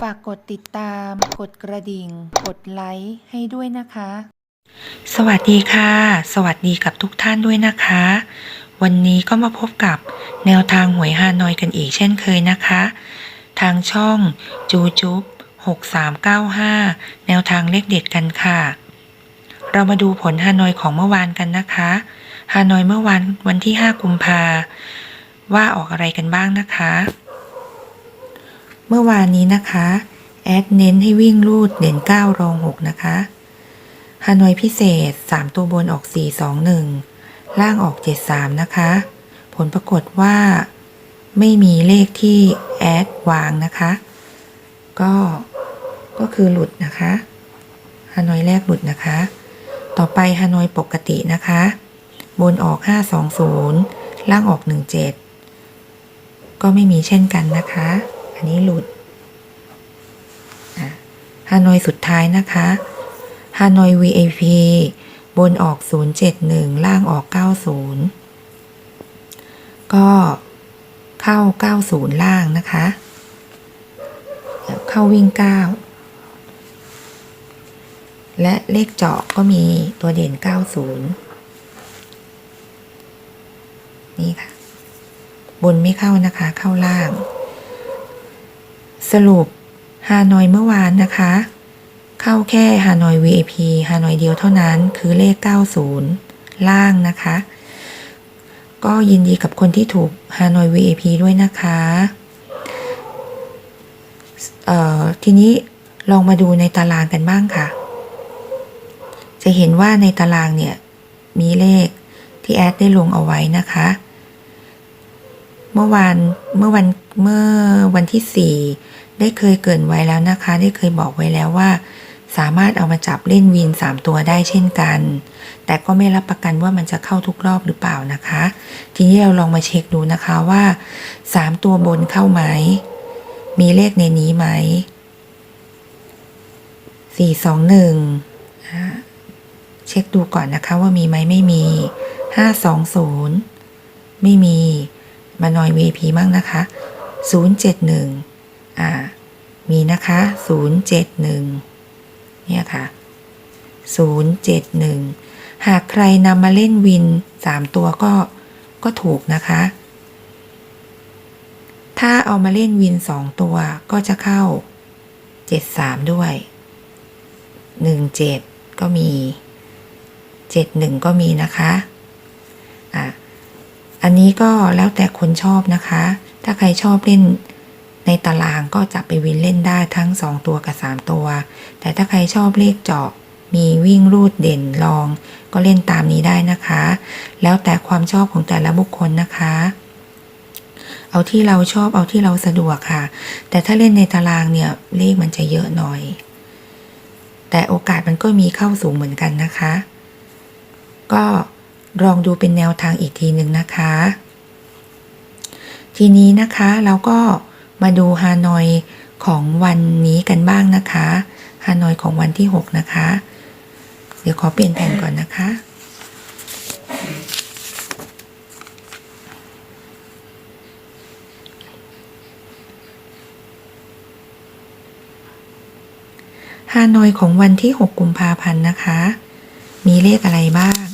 ฝากกดติดตาม กดกระดิ่ง กดไลค์ให้ด้วยนะคะ สวัสดีค่ะ สวัสดีกับทุกท่านด้วยนะคะ วันนี้ก็มาพบกับแนวทางหวยฮานอยกันอีกเช่นเคยนะคะ ทางช่องจูจุ๊บ6395 แนวทางเลขเด็ดกันค่ะ เรามาดูผลฮานอยของเมื่อวานกันนะคะฮานอยเมื่อวานวันที่ 5 กุมภาว่าออกอะไรกันบ้างนะคะ เมื่อวานนี้นะคะแอดเน้นให้วิ่งรูดเด่น9รอง 6 นะคะฮานอยพิเศษ 3 ตัวบนออก 4 2 1 ล่างออก 7 3 นะคะ ผลปรากฏว่า ไม่มีเลขที่แอดวางนะคะ ก็ก็คือหลุดนะคะฮานอยแรกหลุดนะคะ ต่อไปฮานอยปกตินะคะ บนออก 520 ล่างออก 17 ก็ไม่มีเช่นกันนะคะ อันนี้หลุดฮานอยสุดท้ายนะคะฮานอย VIP บนออก 071 ล่างออก 90 ก็เข้า 90 ล่างนะคะ เข้าวิ่ง 9 และเลขเจาะก็มีตัวเด่น 90 นี่ค่ะ บนไม่เข้านะคะ เข้าล่าง สรุปฮานอยเมื่อวานนะคะ เข้าแค่ฮานอย VIP ฮานอยเดียวเท่านั้นคือเลข 90 ล่างนะคะ ก็ยินดีกับคนที่ถูกฮานอย VIP ด้วยนะคะเอ่อทีนี้ลองมาดูในตารางกันบ้างค่ะ จะเห็นว่าในตารางเนี่ย มีเลขที่แอดได้ลงเอาไว้นะคะ เมื่อวานเมื่อวันเมื่อวันที่4 ได้เคยเกินไว้แล้วนะคะ ได้เคยบอกไว้แล้วว่า สามารถเอามาจับเล่นวิน3 ตัวได้เช่นกัน แต่ก็ไม่รับประกันว่ามันจะเข้าทุกรอบหรือเปล่านะคะ ทีนี้เราลองมาเช็คดูนะคะว่า 3 ตัวบนเข้าไหม มีเลขในนี้ไหม4 2 1อ่าเช็คดูก่อนนะคะว่ามีไหมไม่มี520ไม่มี มาหน่อย VP มั่งนะคะ071 อ่ามีนะคะ 071 เนี่ยค่ะ 071 หากใครนำมาเล่นวิน 3 ตัวก็ก็ถูกนะคะ ถ้าเอามาเล่นวิน 2 ตัวก็จะเข้า 73 ด้วย 17 ก็มี 71 ก็มีนะคะอะอันนี้ก็แล้วแต่คนชอบนะคะ ถ้าใครชอบเล่น ในตารางก็จับไปวินเล่นได้ทั้ง 2 ตัวกับ 3 ตัว แต่ถ้าใครชอบเลขเจาะ มีวิ่งรูดเด่นลอง ก็เล่นตามนี้ได้นะคะ แล้วแต่ความชอบของแต่ละบุคคลนะคะ เอาที่เราชอบเอาที่เราสะดวกค่ะ แต่ถ้าเล่นในตารางเนี่ยเลขมันจะเยอะหน่อย แต่โอกาสมันก็มีเข้าสูงเหมือนกันนะคะ ก็ลองดูเป็นแนวทางอีกทีหนึ่งนะคะ ทีนี้นะคะเราก็ มาดูฮานอยของวันนี้กันบ้างนะคะฮานอยของวันที่ 6 นะคะ เดี๋ยวขอเปลี่ยนแผ่นก่อนนะคะ ฮานอยของวันที่ 6 กุมภาพันธ์นะคะ มีเลขอะไรบ้าง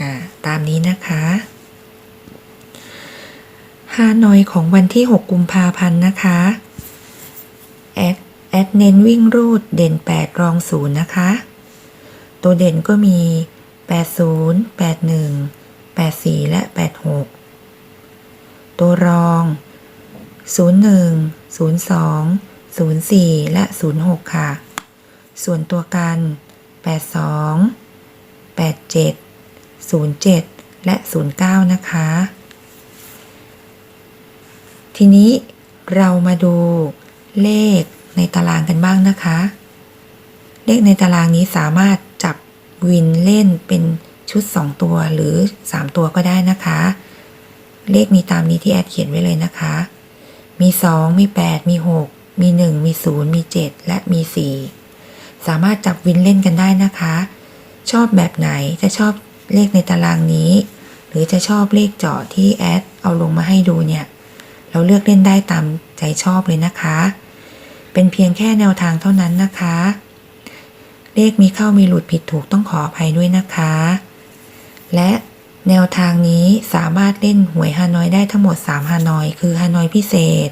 อามนี้นะคะฮานอยของวันที่ 6 กุมภาพันธ์นะคะแอดแอดเน้นวิ่งรูดเด่น 8 รอง 0 นะคะ ตัวเด่นก็มี 80 81 84 และ 86 ตัวรอง 01 02 04 และ 06 ค่ะ ส่วนตัวกัน 82 87 07 และ 09 นะคะ ทีนี้เรามาดูเลขในตารางกันบ้างนะคะ เลขในตารางนี้สามารถจับวินเล่นเป็นชุด 2 ตัวหรือ 3 ตัวก็ได้นะคะ เลขมีตามนี้ที่แอดเขียนไว้เลยนะคะ มี 2 มี 8 มี 6 มี 1 มี 0 มี 7 และมี 4 สามารถจับวินเล่นกันได้นะคะ ชอบแบบไหนจะชอบ เลขในตารางนี้ หรือจะชอบเลขเจาะที่แอดเอาลงมาให้ดูเนี่ย เราเลือกเล่นได้ตามใจชอบเลยนะคะ เป็นเพียงแค่แนวทางเท่านั้นนะคะ เลขมีเข้ามีหลุดผิดถูกต้องขออภัยด้วยนะคะ และแนวทางนี้สามารถเล่นหวยฮานอยได้ทั้งหมด 3 ฮานอย คือฮานอยพิเศษ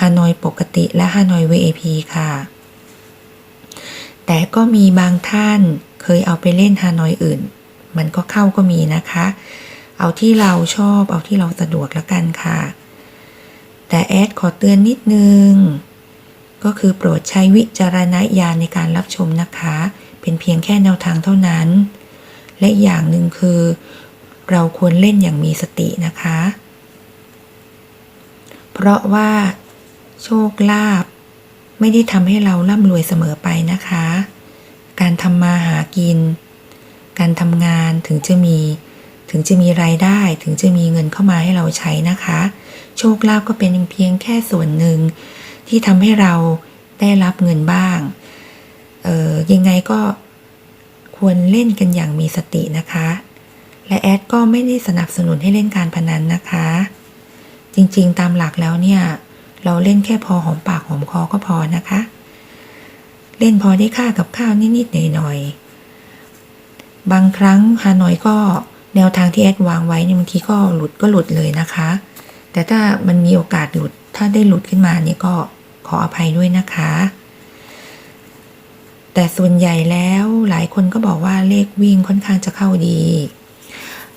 ฮานอยปกติและฮานอย VIP ค่ะ แต่ก็มีบางท่านเคยเอาไปเล่นฮานอยอื่น มันก็เข้าก็มีนะคะ เอาที่เราชอบเอาที่เราสะดวกแล้วกันค่ะ แต่แอดขอเตือนนิดนึง ก็คือโปรดใช้วิจารณญาณในการรับชมนะคะ เป็นเพียงแค่แนวทางเท่านั้น และอย่างหนึ่งคือ เราควรเล่นอย่างมีสตินะคะ เพราะว่าโชคลาภไม่ได้ทำให้เราร่ำรวยเสมอไปนะคะ การทำมาหากิน การทำงานถึงจะมี ถึงจะมีรายได้ถึงจะมีเงินเข้ามาให้เราใช้นะคะ โชคลาภก็เป็นเพียงแค่ส่วนหนึ่ง ที่ทำให้เราได้รับเงินบ้างเออยังไงก็ควรเล่นกันอย่างมีสตินะคะ และแอดก็ไม่ได้สนับสนุนให้เล่นการพนันนะคะ จริงๆตามหลักแล้วเนี่ย เราเล่นแค่พอหอมปากหอมคอก็พอนะคะ เล่นพอได้ค่ากับข้าวนิดๆหน่อยๆ บางครั้งฮานอยก็แนวทางที่แอดวางไว้เนี่ยบางทีก็หลุดก็หลุดเลยนะคะ แต่ถ้ามันมีโอกาสหลุดถ้าได้หลุดขึ้นมาเนี่ยก็ขออภัยด้วยนะคะ แต่ส่วนใหญ่แล้วหลายคนก็บอกว่าเลขวิ่งค่อนข้างจะเข้าดี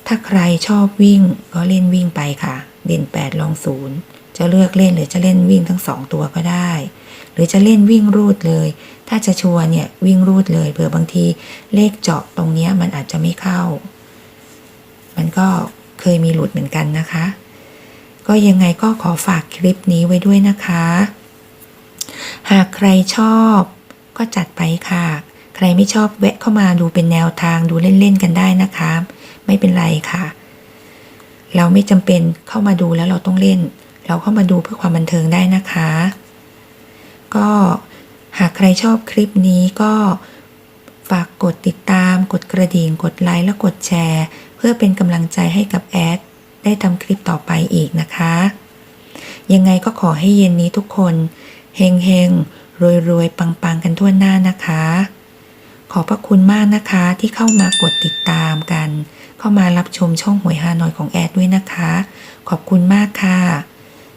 ถ้าใครชอบวิ่งก็เล่นวิ่งไปค่ะ เด่น 8 ลองศูนย์จะเลือกเล่นหรือจะเล่นวิ่งทั้งสองตัวก็ได้ หรือจะเล่นวิ่งรูดเลย ถ้าจะชัวร์เนี่ยวิ่งรูดเลยเผื่อบางทีเลขเจาะตรงเนี้ยมันอาจจะไม่เข้า มันก็เคยมีหลุดเหมือนกันนะคะ ก็ยังไงก็ขอฝากคลิปนี้ไว้ด้วยนะคะ หากใครชอบก็จัดไปค่ะ ใครไม่ชอบแวะเข้ามาดูเป็นแนวทางดูเล่นๆกันได้นะคะ ไม่เป็นไรค่ะ เราไม่จำเป็นเข้ามาดูแล้วเราต้องเล่น เราเข้ามาดูเพื่อความบันเทิงได้นะคะ ก็ หากใครชอบคลิปนี้ก็ฝากกดติดตาม กดกระดิ่ง กดไลค์และกดแชร์ เพื่อเป็นกำลังใจให้กับแอด ได้ทำคลิปต่อไปอีกนะคะ ยังไงก็ขอให้เย็นนี้ทุกคนเฮงเฮงรวยรวยๆปังกันทั่วหน้านะคะ ขอบพระคุณมากนะคะที่เข้ามากดติดตามกัน เข้ามารับชมช่องหวยฮานอยของแอดด้วยนะคะ ขอบคุณมากค่ะ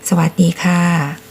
สวัสดีค่ะ